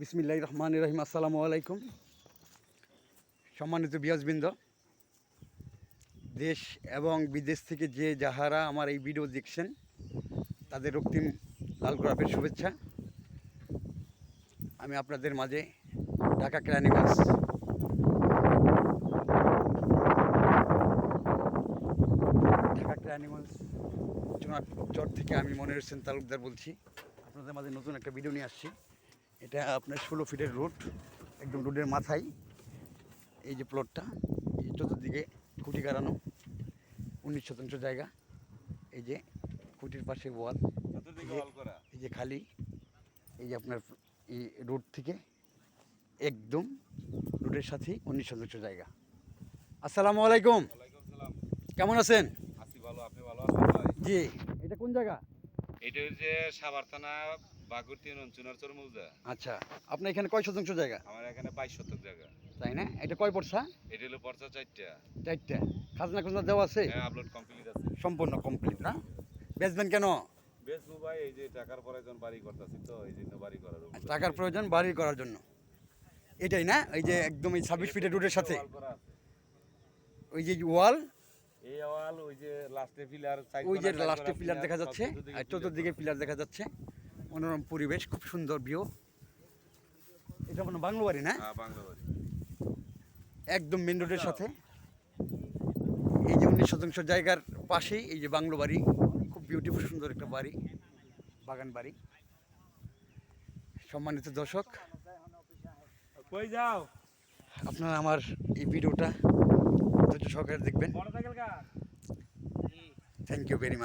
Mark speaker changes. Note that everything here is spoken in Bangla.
Speaker 1: বিসমিল্লাহ রহমান রহিম, আসসালামু আলাইকুম। সম্মানিত বিয়াজবৃন্দ, দেশ এবং বিদেশ থেকে যে যাহারা আমার এই ভিডিও দেখছেন, তাদের রক্তিম লাল গোলাপের শুভেচ্ছা। আমি আপনাদের মাঝে ঢাকা ক্রানিমাস ঢাকা ক্রানিমাস চট থেকে আমি মনে হোসেন তালুকদার বলছি। আপনাদের মাঝে নতুন একটা ভিডিও নিয়ে আসছি। এটা আপনার ষোলো ফিটের রোড একদম রোডের মাথায়। এই যে প্লটটা এই চতুর্দিকে খুঁটি গাড়ানো উনিশ শতাংশ জায়গা। এই যে খুঁটির পাশে ওয়াল এই যে খালি এই যে আপনার এই রোড থেকে একদম রোডের সাথেই উনিশ শতাংশ জায়গা। আসসালামু আলাইকুম। কেমন আছেন?
Speaker 2: আছি ভালো আপনি ভালো আছেন
Speaker 1: জি। এটা কোন জায়গা?
Speaker 2: এটা হচ্ছে সাভার থানা চরমৌজা
Speaker 1: আচ্ছা আপনার এখানে কয় শতাংশ জায়গা?
Speaker 2: আমার এখানে বাইশ শতক জায়গা।
Speaker 1: তাই না? এটা কয় পড়ছা
Speaker 2: এটা হলো পর্চা চারটা।
Speaker 1: চারটা। খাজনা খাজনা দেওয়া আছে?
Speaker 2: হ্যাঁ আপলোড কমপ্লিট আছে।
Speaker 1: সম্পূর্ণ কমপ্লিট না? বেচবেন কেন?
Speaker 2: বেশ ভাই এই যে টাকার প্রয়োজন বাড়ি করতেছি তো এই জন্য বাড়ি করার
Speaker 1: টাকার প্রয়োজন বাড়ি করার জন্য। এটাই না? এই যে একদম এই ছাব্বিশ ফিটের রোডের সাথে। ওই যে ওয়াল?
Speaker 2: এই ওয়াল ওই যে লাস্টে পিলার
Speaker 1: ওই যে লাস্টে পিলার দেখা যাচ্ছে আর চতুর্দিকে পিলার দেখা যাচ্ছে। মনোরম পরিবেশ খুব সুন্দর ভিউ এটা মানে বাংলো বাড়ি না?
Speaker 2: হ্যাঁ বাড়ি।
Speaker 1: একদম মেন রোডের সাথে। এই যে উনিশ শতাংশ জায়গার পাশেই এই যে বাংলো বাড়ি খুব বিউটিফুল সুন্দর একটা বাড়ি বাগান বাড়ি। সম্মানিত দর্শক
Speaker 2: কই যাও?
Speaker 1: আপনারা আমার এই ভিডিওটা ধৈর্য সহকারে দেখবেন। Thank you very much